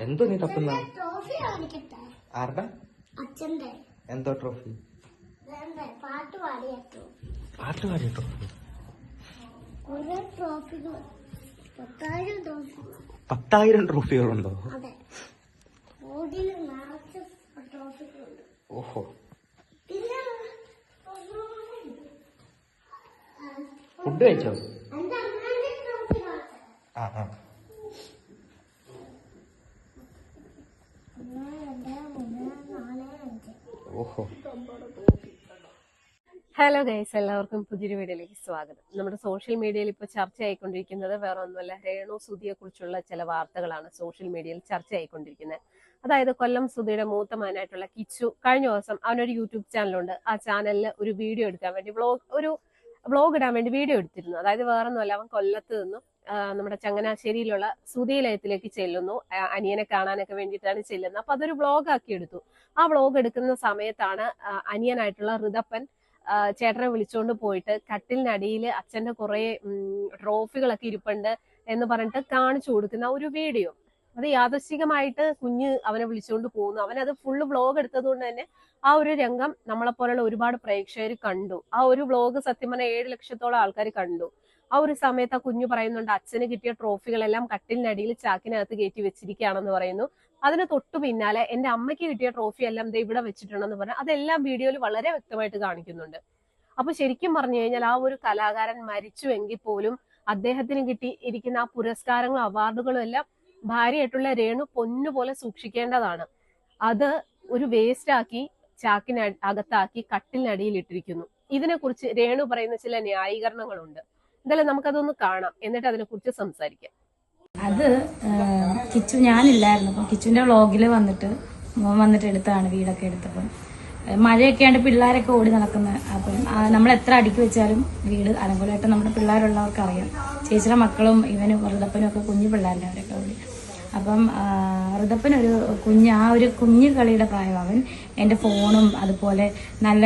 എന്തോ നീ തപ്പുന്ന? ആരുടെ? അച്ഛന്റെ എന്തോ ട്രോഫി പാട്ട് പാടിയ ട്രോഫി പത്തായിരം ട്രോഫി പത്തായിരം ട്രോഫികളുണ്ടോ ഓഹോ. ഫുഡ് കഴിച്ചോ? ആ ആ. ഹലോ ഗൈസ് എല്ലാവർക്കും പുതിയൊരു വീഡിയോയിലേക്ക് സ്വാഗതം. നമ്മുടെ സോഷ്യൽ മീഡിയയിൽ ഇപ്പോൾ ചർച്ചയായിക്കൊണ്ടിരിക്കുന്നത് വേറെ ഒന്നുമല്ല രേണു സുധിയെ കുറിച്ചുള്ള ചില വാർത്തകളാണ് സോഷ്യൽ മീഡിയയിൽ ചർച്ചയായിക്കൊണ്ടിരിക്കുന്നത്. അതായത് കൊല്ലം സുധിയുടെ മൂത്ത മകനായിട്ടുള്ള കിച്ചു കഴിഞ്ഞ ദിവസം അവനൊരു യൂട്യൂബ് ചാനലുണ്ട്. ആ ചാനലിൽ ഒരു വീഡിയോ എടുക്കാൻ വേണ്ടി വ്ളോഗ് ഒരു വ്ളോഗ് ഇടാൻ വേണ്ടി വീഡിയോ എടുത്തിരുന്നു. അതായത് വേറെ ഒന്നുമല്ല അവൻ കൊല്ലത്ത് നിന്നും. നമ്മുടെ ചങ്ങനാശ്ശേരിയിലുള്ള സുധി ലയത്തിലേക്ക് ചെല്ലുന്നു. അനിയനെ കാണാനൊക്കെ വേണ്ടിയിട്ടാണ് ചെല്ലുന്നത്. അപ്പൊ അതൊരു വ്ളോഗ് ആക്കി എടുത്തു. ആ വ്ളോഗ് എടുക്കുന്ന സമയത്താണ് അനിയനായിട്ടുള്ള ഋതപ്പൻ ചേട്ടനെ വിളിച്ചുകൊണ്ട് പോയിട്ട് കട്ടിലിനടിയിൽ അച്ഛന്റെ കുറെ ട്രോഫികളൊക്കെ ഇരിപ്പുണ്ട് എന്ന് പറഞ്ഞിട്ട് കാണിച്ചു കൊടുക്കുന്ന ഒരു വീഡിയോ അത് യാദർശികമായിട്ട് കുഞ്ഞ് അവനെ വിളിച്ചുകൊണ്ട് പോകുന്നു. അവൻ അത് ഫുള്ള് വ്ളോഗ് എടുത്തത് കൊണ്ട് തന്നെ ആ ഒരു രംഗം നമ്മളെ പോലുള്ള ഒരുപാട് പ്രേക്ഷകർ കണ്ടു. ആ ഒരു വ്ളോഗ് സത്യം പറഞ്ഞാൽ ഏഴ് ലക്ഷത്തോളം ആൾക്കാർ കണ്ടു. ആ ഒരു സമയത്ത് ആ കുഞ്ഞു പറയുന്നുണ്ട് അച്ഛന് കിട്ടിയ ട്രോഫികളെല്ലാം കട്ടിലിനടിയിൽ ചാക്കിനകത്ത് കയറ്റി വെച്ചിരിക്കുകയാണെന്ന് പറയുന്നു. അതിന് തൊട്ടു പിന്നാലെ എന്റെ അമ്മയ്ക്ക് കിട്ടിയ ട്രോഫി എല്ലാം ദേ ഇവിടെ വെച്ചിട്ടുണ്ടെന്ന് പറഞ്ഞു അതെല്ലാം വീഡിയോയിൽ വളരെ വ്യക്തമായിട്ട് കാണിക്കുന്നുണ്ട്. അപ്പൊ ശരിക്കും പറഞ്ഞു കഴിഞ്ഞാൽ ആ ഒരു കലാകാരൻ മരിച്ചു മരിച്ചുവെങ്കിൽ പോലും അദ്ദേഹത്തിന് കിട്ടി ഇരിക്കുന്ന ആ പുരസ്കാരങ്ങളും അവാർഡുകളും എല്ലാം ഭാര്യയായിട്ടുള്ള രേണു പൊന്നുപോലെ സൂക്ഷിക്കേണ്ടതാണ്. അത് ഒരു വേസ്റ്റ് ആക്കി ചാക്കിന് അകത്താക്കി കട്ടിലിനടിയിൽ ഇട്ടിരിക്കുന്നു. ഇതിനെക്കുറിച്ച് രേണു പറയുന്ന ചില ന്യായീകരണങ്ങളുണ്ട്. എന്തായാലും നമുക്കതൊന്ന് കാണാം. എന്നിട്ട് അതിനെക്കുറിച്ച് സംസാരിക്കാം. അത് കിച്ചു ഞാനില്ലായിരുന്നു. അപ്പം കിച്ചുവിന്റെ വ്ളോഗിൽ വന്നിട്ട് മോൻ വന്നിട്ട് എടുത്താണ് വീടൊക്കെ എടുത്തപ്പം. മഴയൊക്കെ ആണ്ട് പിള്ളേരൊക്കെ ഓടി നടക്കുന്ന. അപ്പം നമ്മൾ എത്ര അടുക്കി വെച്ചാലും വീട് അലങ്കോലമായിട്ട് നമ്മുടെ പിള്ളേരുള്ളവർക്ക് അറിയാം. ചേച്ചിയുടെ മക്കളും ഇവനും വൃതപ്പനും ഒക്കെ കുഞ്ഞു പിള്ളേരുടെ അവരൊക്കെ ഓടി. അപ്പം വൃതപ്പനൊരു കുഞ്ഞ് ആ ഒരു കുഞ്ഞു കളിയുടെ പ്രായം അവൻ. എന്റെ ഫോണും അതുപോലെ നല്ല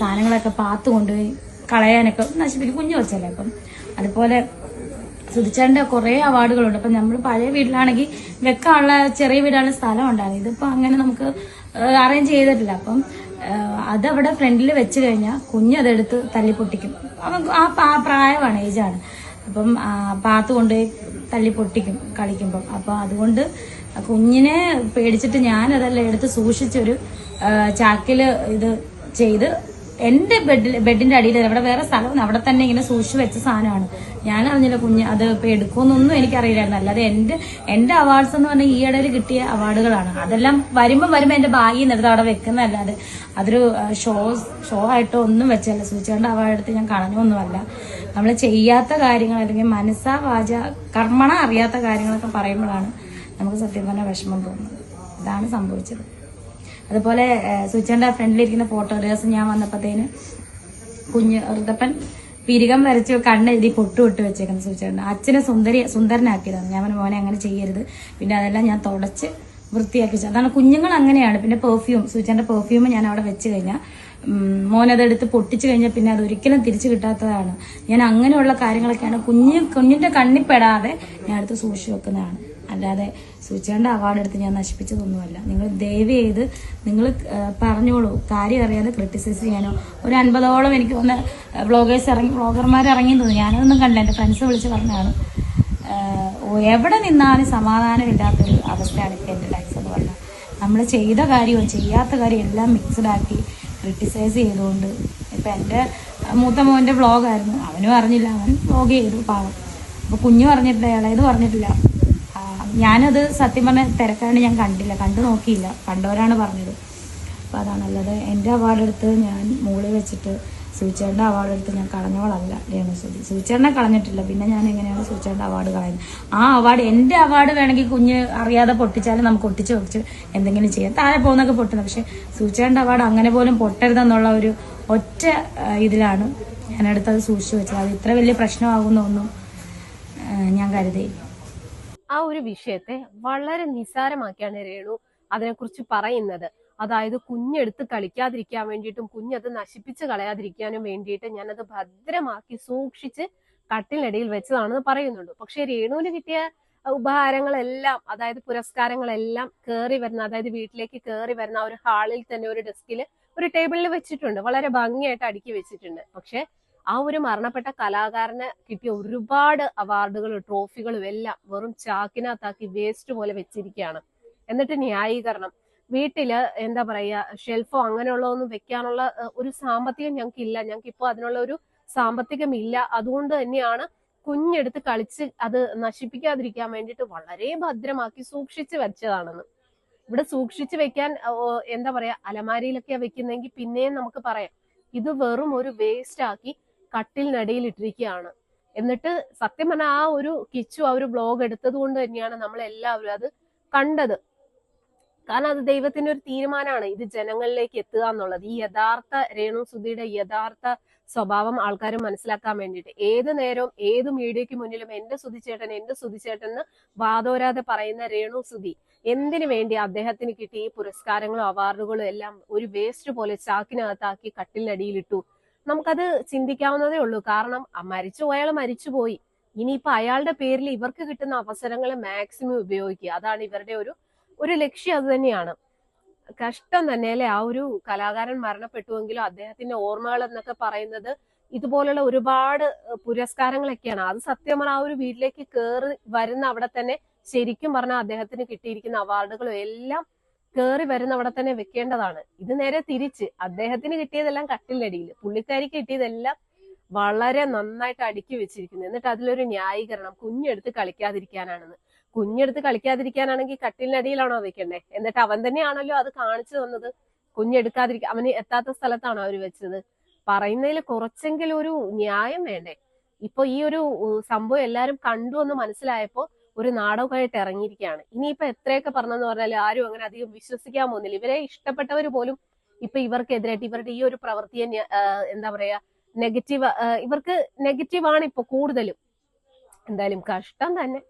സാധനങ്ങളൊക്കെ പാത്ത് കൊണ്ടുപോയി കളയാനൊക്കെ നശിപ്പിക്കും. കുഞ്ഞു വെച്ചല്ലേ അപ്പം. അതുപോലെ സുധിച്ചേട്ടന്റെ കുറേ അവാർഡുകളുണ്ട്. അപ്പം നമ്മൾ പഴയ വീട്ടിലാണെങ്കിൽ വെക്കാനുള്ള ചെറിയ വീടാണ് സ്ഥലം ഉണ്ടായിരുന്നു. ഇതിപ്പോൾ അങ്ങനെ നമുക്ക് അറേഞ്ച് ചെയ്തിട്ടില്ല. അപ്പം അതവിടെ ഫ്രണ്ടിൽ വെച്ച് കഴിഞ്ഞാൽ കുഞ്ഞതെടുത്ത് തല്ലി പൊട്ടിക്കും. അവൻ ആ പ്രായമാണ് ഏജാണ് അപ്പം പാത്ത് കൊണ്ടുപോയി തല്ലി പൊട്ടിക്കും കളിക്കുമ്പം. അപ്പം അതുകൊണ്ട് കുഞ്ഞിനെ പേടിച്ചിട്ട് ഞാനതെല്ലാം എടുത്ത് സൂക്ഷിച്ചൊരു ചാക്കിൽ ഇത് ചെയ്ത് എന്റെ ബെഡിൽ ബെഡിന്റെ അടിയിൽ അവിടെ വേറെ സ്ഥലം അവിടെ തന്നെ ഇങ്ങനെ സൂക്ഷിച്ചു വെച്ച സാധനമാണ്. ഞാൻ അറിഞ്ഞില്ല കുഞ്ഞ് അത് എടുക്കുമെന്നൊന്നും എനിക്കറിയില്ലായിരുന്നു. അല്ലാതെ എന്റെ എന്റെ അവാർഡ്സ് എന്ന് പറഞ്ഞാൽ ഈ ഇടയിൽ കിട്ടിയ അവാർഡുകളാണ് അതെല്ലാം വരുമ്പോൾ വരുമ്പോൾ എന്റെ ഭാഗ്യം നിന്ന് അവിടെ വെക്കുന്നതല്ലാതെ അതൊരു ഷോ ഷോ ആയിട്ടോ ഒന്നും വെച്ചല്ല സൂചിച്ചേണ്ട അവാർഡ് എടുത്ത് ഞാൻ കളഞ്ഞൊന്നുമല്ല. നമ്മൾ ചെയ്യാത്ത കാര്യങ്ങൾ അല്ലെങ്കിൽ മനസ്സാ വാച കർമ്മണ അറിയാത്ത കാര്യങ്ങളൊക്കെ പറയുമ്പോഴാണ് നമുക്ക് സത്യം പറഞ്ഞ വിഷമം തോന്നുന്നത്. ഇതാണ് സംഭവിച്ചത്. അതുപോലെ സുച്ചന്റെ ഫ്രണ്ടിലിരിക്കുന്ന ഫോട്ടോ ഒരു ദിവസം ഞാൻ വന്നപ്പോഴത്തേന് കുഞ്ഞ് ഋതപ്പൻ പിരികം വരച്ച് കണ്ണെഴുതി പൊട്ടു ഇട്ട് വെച്ചേക്കുന്നത് സൂചിച്ചേട്ടൻ അച്ഛനെ സുന്ദരി സുന്ദരനാക്കിയതാണ്. ഞാൻ മോനെ അങ്ങനെ ചെയ്യരുത്. പിന്നെ അതെല്ലാം ഞാൻ തുടച്ച് വൃത്തിയാക്കി വെച്ചു. അതാണ് കുഞ്ഞുങ്ങൾ അങ്ങനെയാണ്. പിന്നെ പെർഫ്യൂം സൂചിച്ചേന്റെ പെർഫ്യൂം ഞാൻ അവിടെ വെച്ച് കഴിഞ്ഞാൽ മോനതെടുത്ത് പൊട്ടിച്ചു കഴിഞ്ഞാൽ പിന്നെ അത് ഒരിക്കലും തിരിച്ചു കിട്ടാത്തതാണ്. ഞാൻ അങ്ങനെയുള്ള കാര്യങ്ങളൊക്കെയാണ് കുഞ്ഞ് കുഞ്ഞിന്റെ കണ്ണിപ്പെടാതെ ഞാൻ അടുത്ത് സൂക്ഷിച്ചു വെക്കുന്നതാണ്. അല്ലാതെ സൂചിയുടെ അവാർഡ് എടുത്ത് ഞാൻ നശിപ്പിച്ചതൊന്നുമല്ല. നിങ്ങൾ ദയവ് ചെയ്ത് നിങ്ങൾ പറഞ്ഞോളൂ. കാര്യം അറിയാതെ ക്രിട്ടിസൈസ് ചെയ്യാനോ. ഒരു അൻപതോളം എനിക്ക് ഒന്ന് ബ്ലോഗേഴ്സ് ഇറങ്ങി വ്ളോഗർമാർ ഇറങ്ങി തോന്നുന്നു ഞാനതൊന്നും കണ്ടില്ല. എന്റെ ഫ്രണ്ട്സ് വിളിച്ച് പറഞ്ഞതാണ്. എവിടെ നിന്നാലും സമാധാനമില്ലാത്തൊരു അവസ്ഥയാണ് ഇപ്പം എന്റെ ലൈഫ് എന്ന് പറഞ്ഞാൽ. നമ്മൾ ചെയ്ത കാര്യവും ചെയ്യാത്ത കാര്യം എല്ലാം മിക്സ്ഡ് ആക്കി ക്രിട്ടിസൈസ് ചെയ്തുകൊണ്ട് ഇപ്പം എന്റെ മൂത്ത മോന്റെ ബ്ലോഗായിരുന്നു അവനും അറിഞ്ഞില്ല. അവൻ വ്ളോഗ് ചെയ്തു പാവം. അപ്പോൾ കുഞ്ഞു പറഞ്ഞിട്ടില്ല ഇളയത് പറഞ്ഞിട്ടില്ല. ഞാനത് സത്യം പറഞ്ഞ തിരക്കാണ്ട് ഞാൻ കണ്ടില്ല. കണ്ടു നോക്കിയില്ല. കണ്ടവരാണ് പറഞ്ഞത്. അപ്പം അതാണ് അല്ലാതെ എന്റെ അവാർഡ് എടുത്ത് ഞാൻ മുകളിൽ വെച്ചിട്ട് സൂചേട്ടന്റെ അവാർഡ് എടുത്ത് ഞാൻ കളഞ്ഞവളല്ല രേണുസുതി സൂചേട്ടനെ കളഞ്ഞിട്ടില്ല. പിന്നെ ഞാൻ എങ്ങനെയാണ് സൂചേട്ടന്റെ അവാർഡ് കളയുന്നത്? ആ അവാർഡ് എന്റെ അവാർഡ് വേണമെങ്കിൽ കുഞ്ഞ് അറിയാതെ പൊട്ടിച്ചാലും നമുക്ക് ഒട്ടിച്ച് ഒട്ടിച്ച് എന്തെങ്കിലും ചെയ്യാം. താഴെ പോകുന്നൊക്കെ പൊട്ടുന്നത്. പക്ഷേ സൂചേട്ടന്റെ അവാർഡ് അങ്ങനെ പോലും പൊട്ടരുതെന്നുള്ള ഒരു ഒറ്റ ഇതിലാണ് ഞാനെടുത്തത് സൂക്ഷിച്ചു വെച്ചത്. അത് ഇത്ര വലിയ പ്രശ്നമാകുന്നൊന്നും ഞാൻ കരുതിയില്ല. ആ ഒരു വിഷയത്തെ വളരെ നിസാരമാക്കിയാണ് രേണു അതിനെക്കുറിച്ച് പറയുന്നത്. അതായത് കുഞ്ഞെടുത്ത് കളിക്കാതിരിക്കാൻ വേണ്ടിയിട്ടും കുഞ്ഞത് നശിപ്പിച്ച് കളയാതിരിക്കാനും വേണ്ടിയിട്ട് ഞാനത് ഭദ്രമാക്കി സൂക്ഷിച്ച് കട്ടിലിനടിയിൽ വെച്ചതാണെന്ന് പറയുന്നുണ്ട് പക്ഷെ രേണുവിന് കിട്ടിയ ഉപഹാരങ്ങളെല്ലാം അതായത് പുരസ്കാരങ്ങളെല്ലാം കയറി വരുന്ന അതായത് വീട്ടിലേക്ക് കയറി വരുന്ന ഒരു ഹാളിൽ തന്നെ ഒരു ഡെസ്കിൽ ഒരു ടേബിളിൽ വെച്ചിട്ടുണ്ട്. വളരെ ഭംഗിയായിട്ട് അടുക്കി വെച്ചിട്ടുണ്ട്. പക്ഷെ ആ ഒരു മരണപ്പെട്ട കലാകാരന് കിട്ടിയ ഒരുപാട് അവാർഡുകൾ ട്രോഫികളും എല്ലാം വെറും ചാക്കിനകത്താക്കി വേസ്റ്റ് പോലെ വെച്ചിരിക്കുകയാണ്. എന്നിട്ട് ന്യായീകരണം. വീട്ടിൽ എന്താ പറയാ ഷെൽഫോ അങ്ങനെയുള്ള ഒന്നും വെക്കാനുള്ള ഒരു സാമ്പത്തികം ഞങ്ങൾക്ക് ഇല്ല ഞങ്ങൾക്ക് ഇപ്പോൾ അതിനുള്ള ഒരു സാമ്പത്തികം ഇല്ല. അതുകൊണ്ട് തന്നെയാണ് കുഞ്ഞെടുത്ത് കളിച്ച് അത് നശിപ്പിക്കാതിരിക്കാൻ വേണ്ടിയിട്ട് വളരെ ഭദ്രമാക്കി സൂക്ഷിച്ച് വെച്ചതാണെന്ന്. ഇവിടെ സൂക്ഷിച്ച് വെക്കാൻ എന്താ പറയാ അലമാരിയിലൊക്കെയാ വെക്കുന്നെങ്കിൽ പിന്നെയും നമുക്ക് പറയാം. ഇത് വെറും ഒരു വേസ്റ്റ് ആക്കി കട്ടിലിനടിയിൽ ഇട്ടിരിക്കുകയാണ് എന്നിട്ട് സത്യം പറഞ്ഞാൽ ആ ഒരു കിച്ചു ആ ഒരു ബ്ലോഗ് എടുത്തത് കൊണ്ട് തന്നെയാണ് നമ്മൾ എല്ലാവരും അത് കണ്ടത്. കാരണം അത് ദൈവത്തിന്റെ ഒരു തീരുമാനമാണ്. ഇത് ജനങ്ങളിലേക്ക് എത്തുക എന്നുള്ളത്. ഈ യഥാർത്ഥ രേണു സുധിയുടെ യഥാർത്ഥ സ്വഭാവം ആൾക്കാർ മനസ്സിലാക്കാൻ വേണ്ടിയിട്ട്. ഏത് നേരവും ഏത് മീഡിയയ്ക്ക് മുന്നിലും എന്റെ സുധിച്ചേട്ടൻ എന്റെ സുധിച്ചേട്ടൻ എന്ന് വാദോരാതെ പറയുന്ന രേണു സുധി എന്തിനു വേണ്ടി അദ്ദേഹത്തിന് കിട്ടിയ ഈ പുരസ്കാരങ്ങളും അവാർഡുകളും എല്ലാം ഒരു വേസ്റ്റ് പോലെ ചാക്കിനകത്താക്കി കട്ടിലിനടിയിലിട്ടു. നമുക്കത് ചിന്തിക്കാവുന്നതേ ഉള്ളൂ. കാരണം മരിച്ചു പോയി മരിച്ചുപോയി. ഇനിയിപ്പോ അയാളുടെ പേരിൽ ഇവർക്ക് കിട്ടുന്ന അവസരങ്ങൾ മാക്സിമം ഉപയോഗിക്കുക. അതാണ് ഇവരുടെ ഒരു ഒരു ലക്ഷ്യം. അത് തന്നെയാണ്. കഷ്ടം തന്നെ അല്ലെ? ആ ഒരു കലാകാരൻ മരണപ്പെട്ടുവെങ്കിലും അദ്ദേഹത്തിന്റെ ഓർമ്മകൾ എന്നൊക്കെ പറയുന്നത് ഇതുപോലുള്ള ഒരുപാട് പുരസ്കാരങ്ങളൊക്കെയാണ്. അത് സത്യം ആ ഒരു വീട്ടിലേക്ക് കയറി വരുന്ന അവിടെ തന്നെ ശരിക്കും പറഞ്ഞാൽ അദ്ദേഹത്തിന് കിട്ടിയിരിക്കുന്ന അവാർഡുകളും എല്ലാം കയറി വരുന്ന അവിടെ തന്നെ വെക്കേണ്ടതാണ്. ഇത് നേരെ തിരിച്ച്. അദ്ദേഹത്തിന് കിട്ടിയതെല്ലാം കട്ടിലടിയിൽ. പുള്ളിക്കാരിക്ക് കിട്ടിയതെല്ലാം വളരെ നന്നായിട്ട് അടുക്കി വെച്ചിരിക്കുന്നു. എന്നിട്ട് അതിലൊരു ന്യായീകരണം. കുഞ്ഞെടുത്ത് കളിക്കാതിരിക്കാനാണെന്ന്. കുഞ്ഞെടുത്ത് കളിക്കാതിരിക്കാനാണെങ്കിൽ കട്ടിലിനടിയിലാണോ വെക്കണ്ടേ? എന്നിട്ട് അവൻ തന്നെയാണല്ലോ അത് കാണിച്ചു തന്നത്. കുഞ്ഞെടുക്കാതിരിക്ക അവന് എത്താത്ത സ്ഥലത്താണോ അവർ വെച്ചത്? പറയുന്നതിൽ കുറച്ചെങ്കിലും ഒരു ന്യായം വേണ്ടേ? ഇപ്പൊ ഈ ഒരു സംഭവം എല്ലാരും കണ്ടു എന്ന് മനസ്സിലായപ്പോ ഒരു നാടകമായിട്ട് ഇറങ്ങിയിരിക്കുകയാണ്. ഇനിയിപ്പോ എത്രയൊക്കെ പറഞ്ഞെന്ന് പറഞ്ഞാൽ ആരും അങ്ങനെ അധികം വിശ്വസിക്കാൻ പോകുന്നില്ല. ഇവരെ ഇഷ്ടപ്പെട്ടവർ പോലും ഇപ്പൊ ഇവർക്കെതിരായിട്ട് ഇവരുടെ ഈ ഒരു പ്രവൃത്തിയെ എന്താ പറയാ നെഗറ്റീവ് ഇവർക്ക് നെഗറ്റീവ് ആണ് ഇപ്പൊ കൂടുതലും. എന്തായാലും കഷ്ടം തന്നെ.